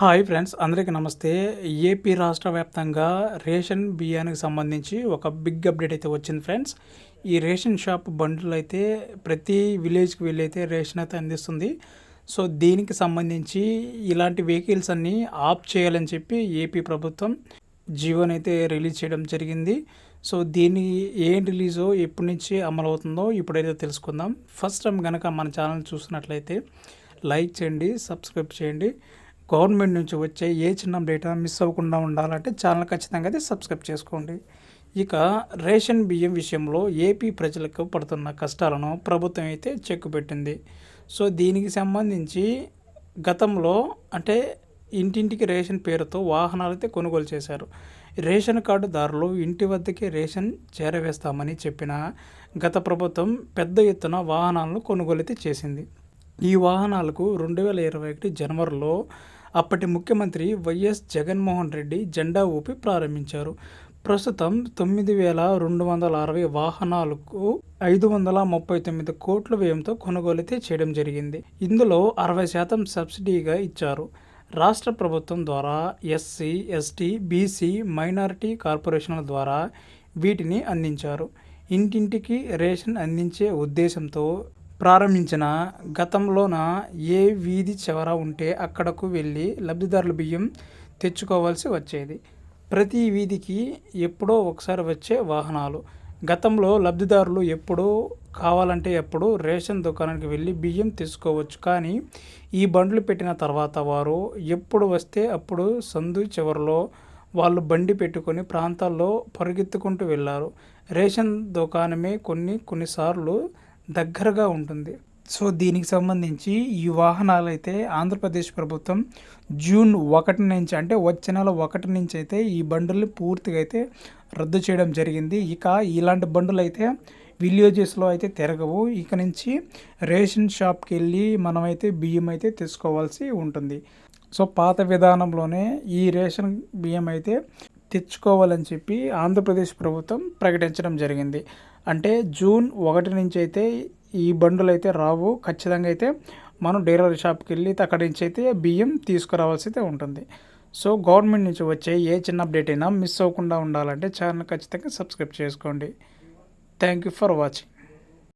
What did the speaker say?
Hi friends అందరికీ నమస్తే. AP రాష్ట్ర వ్యాప్తంగా రేషన్ బియ్యానికి సంబంధించి ఒక బిగ్ అప్డేట్ అయితే వచ్చింది ఫ్రెండ్స్. ఈ రేషన్ షాప్ బండ్లు అయితే ప్రతి విలేజ్కి వెళ్ళి అయితే రేషన్ అయితే అందిస్తుంది. సో దీనికి సంబంధించి ఇలాంటి వెహికల్స్ అన్నీ ఆఫ్ చేయాలని చెప్పి ఏపీ ప్రభుత్వం జీవోని అయితే రిలీజ్ చేయడం జరిగింది. సో దీని ఏం రిలీజో ఎప్పటి నుంచి అమలవుతుందో ఇప్పుడైతే తెలుసుకుందాం. ఫస్ట్ టైం కనుక మన ఛానల్ చూసినట్లయితే లైక్ చేయండి సబ్స్క్రైబ్ చేయండి. గవర్నమెంట్ నుంచి వచ్చే ఏ చిన్న డేటా మిస్ అవ్వకుండా ఉండాలంటే ఛానల్ ఖచ్చితంగా అయితే సబ్స్క్రైబ్ చేసుకోండి. ఇక రేషన్ బియ్యం విషయంలో ఏపీ ప్రజలకు పడుతున్న కష్టాలను ప్రభుత్వం అయితే చెక్కు పెట్టింది. సో దీనికి సంబంధించి గతంలో అంటే ఇంటింటికి రేషన్ పేరుతో వాహనాలు అయితే కొనుగోలు చేశారు. రేషన్ కార్డుదారులు ఇంటి వద్దకే రేషన్ చేరవేస్తామని చెప్పిన గత ప్రభుత్వం పెద్ద ఎత్తున వాహనాలను కొనుగోలు అయితే చేసింది. ఈ వాహనాలకు రెండు వేల ఇరవై ఒకటి జనవరిలో అప్పటి ముఖ్యమంత్రి వైఎస్ జగన్మోహన్ రెడ్డి జెండా ఊపి ప్రారంభించారు. ప్రస్తుతం తొమ్మిది వేల రెండు వందల అరవై వాహనాలకు ఐదు వందల ముప్పై తొమ్మిది కోట్ల వ్యయంతో కొనుగోలు చేయడం జరిగింది. ఇందులో అరవై శాతం సబ్సిడీగా ఇచ్చారు. రాష్ట్ర ప్రభుత్వం ద్వారా ఎస్సీ ఎస్టీ బీసీ మైనారిటీ కార్పొరేషన్ల ద్వారా వీటిని అందించారు. ఇంటింటికి రేషన్ అందించే ఉద్దేశంతో ప్రారంభించిన గతంలోన ఏ వీధి చివర ఉంటే అక్కడకు వెళ్ళి లబ్ధిదారుల బియ్యం తెచ్చుకోవాల్సి వచ్చేది. ప్రతి వీధికి ఎప్పుడో ఒకసారి వచ్చే వాహనాలు. గతంలో లబ్ధిదారులు ఎప్పుడు కావాలంటే ఎప్పుడు రేషన్ దుకాణానికి వెళ్ళి బియ్యం తీసుకోవచ్చు. కానీ ఈ బండ్లు పెట్టిన తర్వాత వారు ఎప్పుడు వస్తే అప్పుడు సందు చివరిలో వాళ్ళు బండి పెట్టుకొని ప్రాంతాల్లో పరిగెత్తుకుంటూ వెళ్ళారు. రేషన్ దుకాణమే కొన్ని కొన్నిసార్లు దగ్గరగా ఉంటుంది. సో దీనికి సంబంధించి ఈ వాహనాలు అయితే ఆంధ్రప్రదేశ్ ప్రభుత్వం జూన్ ఒకటి నుంచి అంటే వచ్చే నెల ఒకటి నుంచి అయితే ఈ బండుల్ని పూర్తిగా అయితే రద్దు చేయడం జరిగింది. ఇక ఇలాంటి బండులు అయితే విలేజెస్లో అయితే తిరగవు. ఇక నుంచి రేషన్ షాప్కి వెళ్ళి మనమైతే బియ్యం అయితే తీసుకోవాల్సి ఉంటుంది. సో పాత విధానంలోనే ఈ రేషన్ బియ్యం అయితే తెచ్చుకోవాలని చెప్పి ఆంధ్రప్రదేశ్ ప్రభుత్వం ప్రకటించడం జరిగింది. అంటే జూన్ ఒకటి నుంచి అయితే ఈ బండులు అయితే రావు. ఖచ్చితంగా అయితే మనం డైలర్ షాప్కి వెళ్ళి అక్కడి నుంచి అయితే బియ్యం తీసుకురావాల్సి అయితే ఉంటుంది. సో గవర్నమెంట్ నుంచి వచ్చే ఏ చిన్న అప్డేట్ అయినా మిస్ అవ్వకుండా ఉండాలంటే ఛానల్ ఖచ్చితంగా సబ్స్క్రైబ్ చేసుకోండి. Thank you for watching.